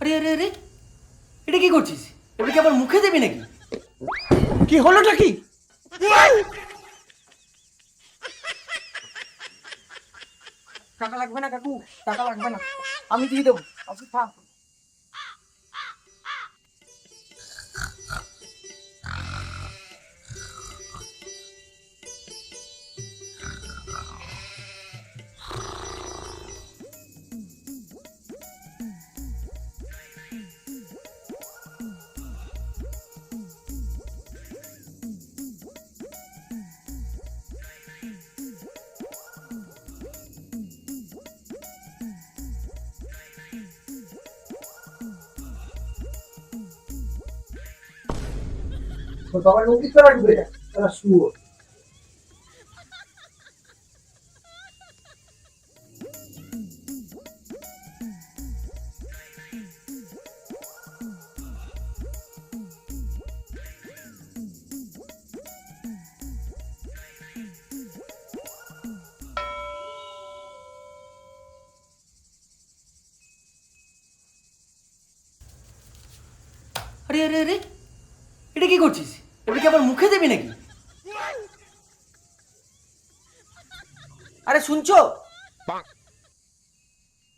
আরে আরে আরে এটা কি করছিস? এটা কি আবার মুখে দেবি নাকি? কি হলোটা কি? টাকা লাগবে না কাকু টাকা লাগবে না। আমি দিয়ে দেবো। আপনি থাক বাবা নোটিশ করা ঢুকে যায় তারা শুয়ো আরে আরে আরে। কি করছিস? এটা কি আবার মুখে দেবি নাকি? আরে শুনছো?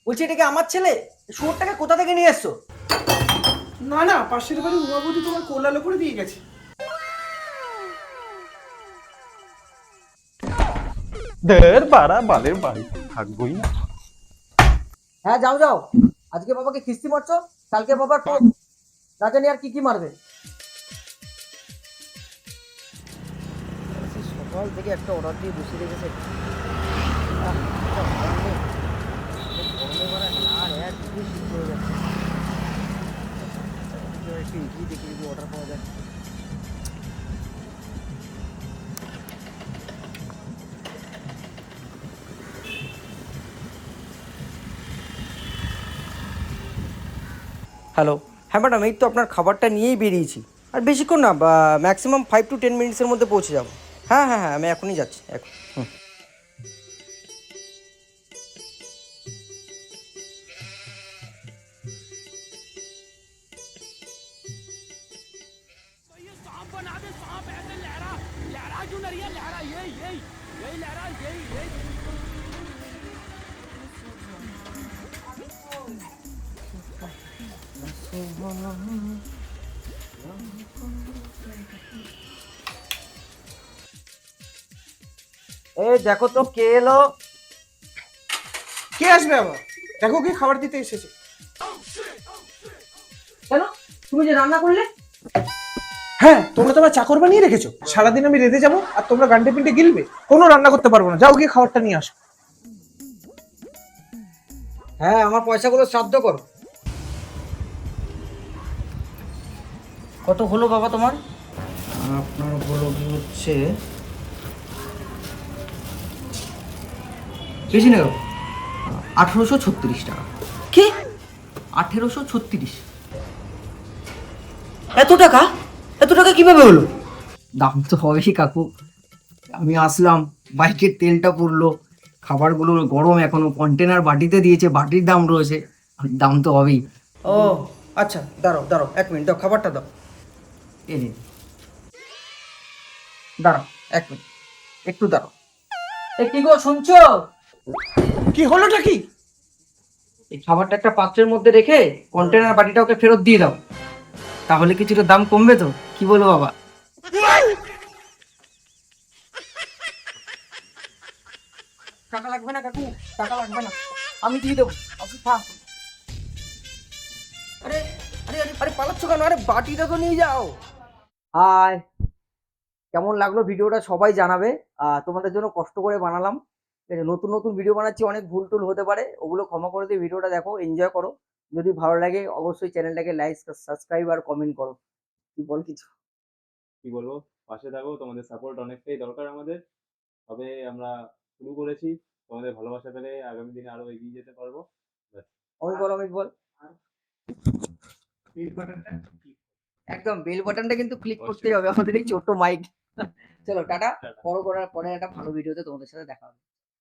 বলছি এটা কি আমার ছেলে? শুয়োরটাকে কোথা থেকে নিয়ে এসছো? না না পাশের বাড়ি উমাবতী তোমার কোলালো করে দিয়ে গেছে। দের বাড়া বালের বাড়ি থাকবোই না। হ্যাঁ যাও যাও। আজকে বাবাকে কিস্তি মারছো? কালকে বাবার না জানি আর কি কি মারবে? সকাল থেকে একটা অর্ডার দিয়ে বসে রেখেছে। লাল এক পুরো শীত অর্ডার পাওয়া যায়। হ্যালো হ্যাঁ ম্যাডাম এই তো আপনার খাবারটা নিয়েই বেরিয়েছি। আর বেশিক্ষণ না ম্যাক্সিমাম ফাইভ টু টেন মিনিটসের মধ্যে পৌঁছে যাব। হ্যাঁ হ্যাঁ হ্যাঁ আমি এখনই যাচ্ছি এখন হুম। এই দেখো তো কে এলো? কে আসবে আবার? দেখো কি খাবার দিতে এসেছে। কেন? তুমি যে রান্না করলে? হ্যাঁ তোমরা তোমার চাকর বানিয়ে রেখেছো। সারাদিন আমি রেঁধে যাব আর তোমরা গান্ডে পিন্ডে গিলবে। কোনো রান্না করতে পারব না। যাও গিয়ে খাবারটা নিয়ে আসো। হ্যাঁ আমার পয়সাগুলো শ্রাদ্ধ করো। কত হলো বাবা তোমার? আপনার হলো কি হচ্ছে বেশি নেব আঠেরোশো ছত্রিশ টাকা। কি? আঠেরোশো ছত্রিশ। এত টাকা? এত টাকা কীভাবে হলো? দাম তো হবেই কাকু। আমি আসলাম বাইকের তেলটা পড়ল খাবারগুলো গরম এখনও কন্টেনার বাটিতে দিয়েছে বাটির দাম রয়েছে দাম তো হবেই। ও আচ্ছা দাঁড়াও দাঁড়াও এক মিনিট দাও খাবারটা দাও। এ নিন। দাঁড়াও এক মিনিট একটু দাঁড়াও। এ কি গো শুনছো? কি হলোটা কি? এই খাবারটা একটা পাত্রের মধ্যে রেখে কন্টেনার বাটিটা ওকে ফেরত দিয়ে দাও। তাহলে কিছুটা দাম কমবে তো কি বলো বাবা? টাকা লাগবে না কাকু টাকা লাগবে না। আমি দিয়ে দেবো। আপনি থাক। আরে আরে আরে আরে পালাচ্ছ কেন? আরে বাটিটা তো নিয়ে যাও। হাই। কেমন লাগল ভিডিওটা সবাই জানাবে। আহ, তোমাদের জন্য কষ্ট করে বানালাম। ঠিক আছে, নতুন নতুন ভিডিও বানাচ্ছি অনেক ভুল টুল হতে পারে ওগুলো ক্ষমা করে দিয়ে ভিডিওটা দেখো এনজয় করো। যদি ভালো লাগে অবশ্যই চ্যানেলটাকে লাইক সাবস্ক্রাইব আর কমেন্ট করো। কি বল কিছু? কি বলব? পাশে থাকো তোমাদের সাপোর্ট অনেকটাই দরকার আমাদের। তবে আমরা শুরু করেছি তোমাদের ভালোবাসা পেলে আগামী দিনে আরও এগিয়ে যেতে পারব। অমিত বল অমিত বল। একদম বেল বাটনটা কিন্তু ক্লিক করতেই হবে আমাদের এই ছোট্ট মাইক চলো টাটা। পরে পরে একটা ভালো ভিডিওতে তোমাদের সাথে দেখা হবে।